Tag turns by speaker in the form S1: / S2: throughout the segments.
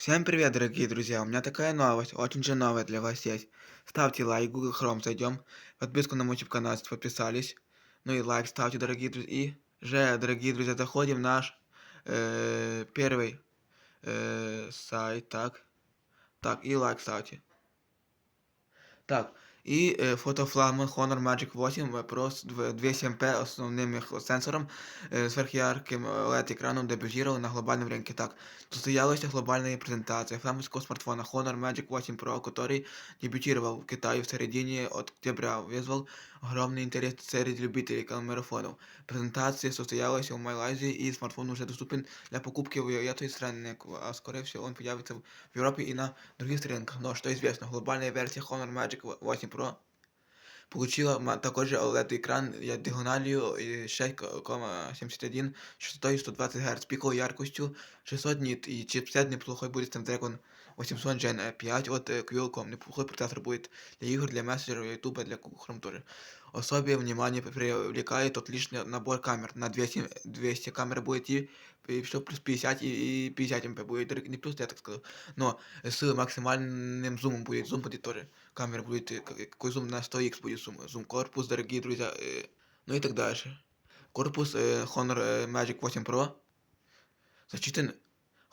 S1: Всем привет, дорогие друзья! У меня такая новость, очень же новая для вас есть. Ставьте лайк, Google Chrome зайдем, подписку на мой YouTube канал, если подписались. Ну и лайк ставьте, дорогие друзья. И же, дорогие друзья, заходим в наш э, первый э, сайт, так. Так, и лайк ставьте. Так, і е, фотофлагман Honor Magic 8 Pro з дв- 200 основним їх сенсором, е, сверхярким LED-екраном дебютировал на глобальном рынке. Так, состоялась глобальная презентация флагманского смартфона Honor Magic 8 Pro, который дебютировал в Китае в середине октября, вызвал огромный интерес среди любителей камерафонов. Презентация состоялась в Малайзии, и смартфон уже доступен для покупки в этой стране, а скорее всего он появится в Европе и на других рынках. Но что известно, глобальная версия Honor Magic 8 Pro получила ма- такой же OLED-экран я диагональю і 6,71 частотою 120 Гц, піковою яркостю 600 ніт і чипсет неплохой будет Snapdragon 800 Gen 5 от э, Qualcomm. Неплохой процессор будет для игр, для мессенджеров, YouTube, для Google Chrome тоже. Особое внимание привлекает отличный набор камер. На 200, 200 камер будет и, и все плюс 50 и, и 50 МП будет. Не плюс, я так сказал. Но с максимальным зумом будет. Зум будет тоже. Камера будет, э, как- какой зум на 100x будет зум. Зум корпус, дорогие друзья. э, ну и так дальше. Корпус э, Honor э, Magic 8 Pro защитен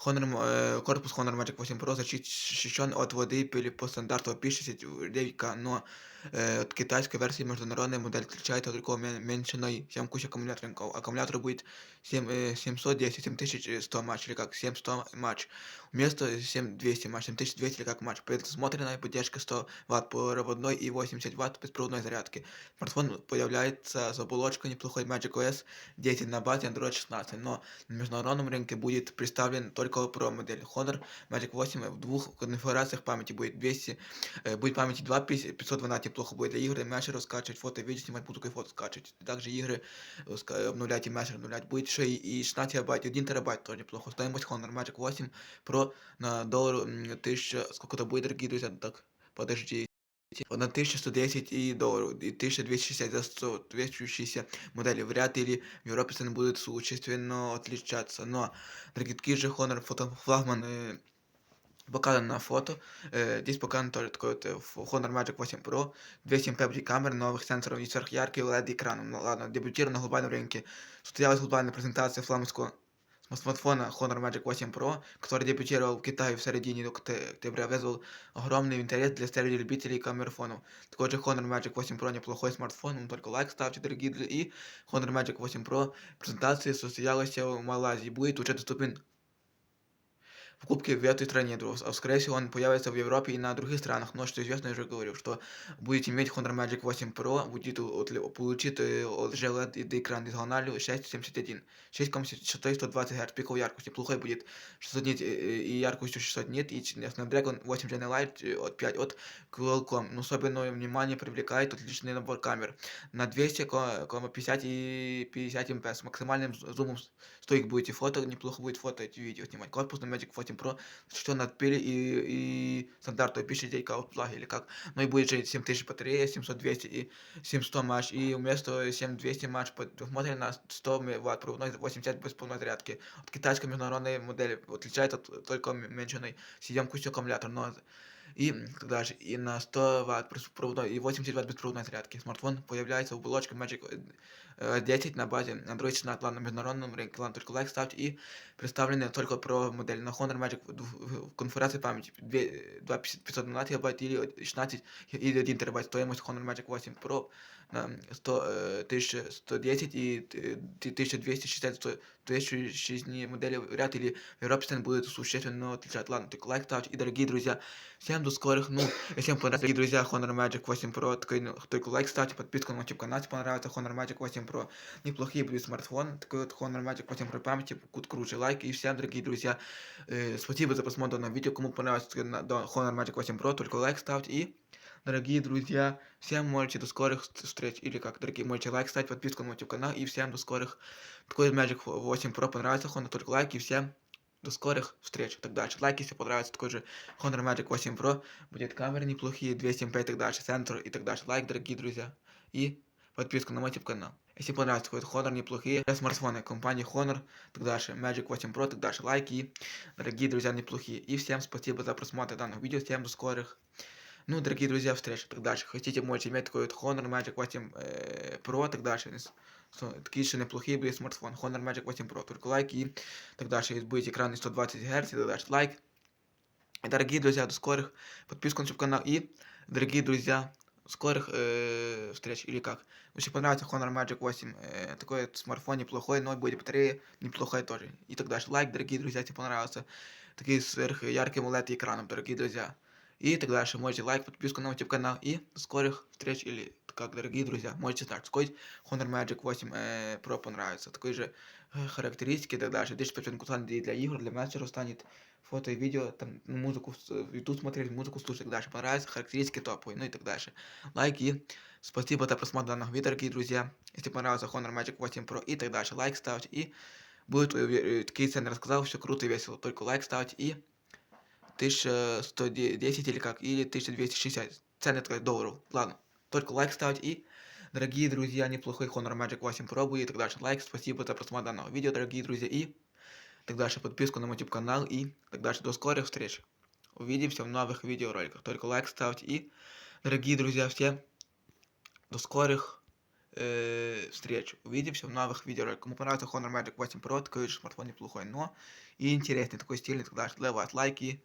S1: Honor, м- э, корпус Honor Magic 8 Pro защищен от воды и пыли по стандарту IP69K, но э, от китайской версии международная модель отличается только мен- меньшиной емкостью аккумулятора. Аккумулятор будет 7, э, 710, 7100 матч или как 7100 матч. Вместо 7200 матч, 7200 или как матч. Предусмотрена поддержка 100 Вт проводной и 80 Вт беспроводной зарядки. Смартфон появляется с оболочкой неплохой Magic OS 10 на базе Android 16, но на международном рынке будет представлен только Pro модель Honor Magic 8 в двух конфигурациях памяти будет 200, э, будет памяти 2 512 неплохо будет для игр, мессенджеров скачивать фото, видео снимать, музыку и фото скачивать. Также игры э, ска- обновлять и мессенджер обновлять. Будет еще и, и 16 гигабайт, 1 терабайт тоже неплохо. Стоимость Honor Magic 8 Pro на доллар м, 1000, сколько это будет, дорогие друзья, так, подождите. На 1110 и долларов, и 1260 за 100, 260 моделей. Вряд ли в Европе цены будут существенно отличаться. Но, дорогие такие же Honor фотофлагман э, показан на фото. Э, здесь показан тоже такой вот э, ф- Honor Magic 8 Pro, 200 мп камер, новых сенсоров и сверхяркий LED-экран. Ну ладно, дебютировал на глобальном рынке. Состоялась глобальная презентация флагманского смартфона Honor Magic 8 Pro, который дебютировал в Китае в середине окте- октября, вызвал огромный интерес для среди любителей камерфонов. Такой же Honor Magic 8 Pro неплохой смартфон, ну только лайк ставьте, дорогие друзья. И Honor Magic 8 Pro презентация состоялась в Малайзии, будет уже доступен в Кубке в этой стране, друз- а скорее всего он появится в Европе и на других странах, но что известно, я уже говорил, что будете иметь Honor Magic 8 Pro, будет у- отли- получит э, OLED и экран диагональю 671, 6,120 Гц, пиковой яркости, плохой будет 600 нит э, э, и яркостью 600 нит, и ч- Snapdragon 8 Gen Lite э, от 5 от Qualcomm, но особенное внимание привлекает отличный набор камер на 200, ко- кома 50 и 50 МП с максимальным з- зумом стоик будете фото, неплохо будет фото и видео снимать. Корпус на Magic 8 Pro, що на отпили і, і стандарту пишите как плаги или як. Ну и будет же 7000 батарея, 700, 200 і 700 матч. И вместо 7200 матч посмотрим на 100 Вт проводной 80 бесполной зарядки. От китайской международной модели отличается от только меньшиной с емкостью аккумулятора, но и дальше, и на 100 Вт проводной и 80 Вт беспроводной зарядки. Смартфон появляется в оболочке Magic э, 10 на базе Android 16 ладно, на международном рынке, ладно, только лайк ставьте и представлены только про модель на Honor Magic в, в- в конфигурации памяти 2 512 гигабайт или 16 или 1 терабайт стоимость Honor Magic 8 Pro на 100, э, 1110 и э, 1260 сто- 206 модели вряд ли в Европе цены будут существенно отличать. Ладно, только лайк ставьте. И, дорогие друзья, всем до скорых. Ну, если вам понравилось, дорогие друзья, Honor Magic 8 Pro, такой, ну, только лайк ставьте, подписку на мой YouTube канал, если понравится Honor Magic 8 Pro. Неплохие будет смартфон, такой вот Honor Magic 8 Pro памяти, кут круче лайк. И всем, дорогие друзья, э, спасибо за просмотр данного видео. Кому понравилось э, на- да, Honor Magic 8 Pro, только лайк ставьте. И, дорогие друзья, всем можете до скорых вст- встреч. Или как, дорогие, можете лайк ставить, подписку на мой YouTube канал. И всем до скорых. Такой Magic 8 Pro понравился Honor, только лайк. И всем до скорых встреч и так дальше. Лайк, если понравится такой же Honor Magic 8 Pro. Будет камеры неплохие, 200 мп и так дальше, сенсор и так дальше. Лайк, дорогие друзья. И подписку на мой YouTube канал. Если понравится какой-то Honor, неплохие смартфоны компании Honor, так дальше, Magic 8 Pro, так дальше, лайки, дорогие друзья, неплохие. И всем спасибо за просмотр данного видео, всем до скорых. Ну, дорогие друзья, встреч, так дальше. Хотите, можете иметь такой вот Honor Magic 8 э, Pro, так дальше. С- с- Такие же неплохие были смартфон. Honor Magic 8 Pro. Только лайки и так дальше. И будет экран не 120 Гц, и так дальше. Лайк. И, дорогие друзья, до скорых. Подписку на YouTube канал. И, дорогие друзья, скорых э, встреч. Или как? Если понравится Honor Magic 8, э, такой вот смартфон неплохой, но будет батарея неплохая тоже. И так дальше. Лайк, дорогие друзья, если понравился. Такие сверх ярким OLED экраном, дорогие друзья. И так дальше. Можете лайк, подписку на YouTube канал. И до скорых встреч. Или как, дорогие друзья, можете знать, какой Honor Magic 8 э, Pro понравится. Такой же э, характеристики и так дальше. 1500 кусан для игр, для менеджеров станет фото и видео, там, ну, музыку с- в YouTube смотреть, музыку слушать и так дальше. Понравится, характеристики топовые, ну и так дальше. Лайк и спасибо за просмотр данного видео, дорогие друзья. Если понравился Honor Magic 8 Pro и так дальше, лайк ставьте. И будет, э, э, такие цены рассказал, все круто и весело. Только лайк ставьте и 1110 или как, или 1260. Цены такая долларов. Ладно, только лайк ставьте и Дорогие друзья, неплохой Honor Magic 8 Pro будет и так дальше. Лайк, спасибо за просмотр данного видео, дорогие друзья. И так дальше подписку на мой YouTube канал и так дальше. До скорых встреч. Увидимся в новых видеороликах. Только лайк ставьте и, дорогие друзья, всем до скорых э, встреч. Увидимся в новых видеороликах. Кому понравился Honor Magic 8 Pro, такой же смартфон неплохой, но и интересный, такой стильный, и так дальше. Для вас лайки,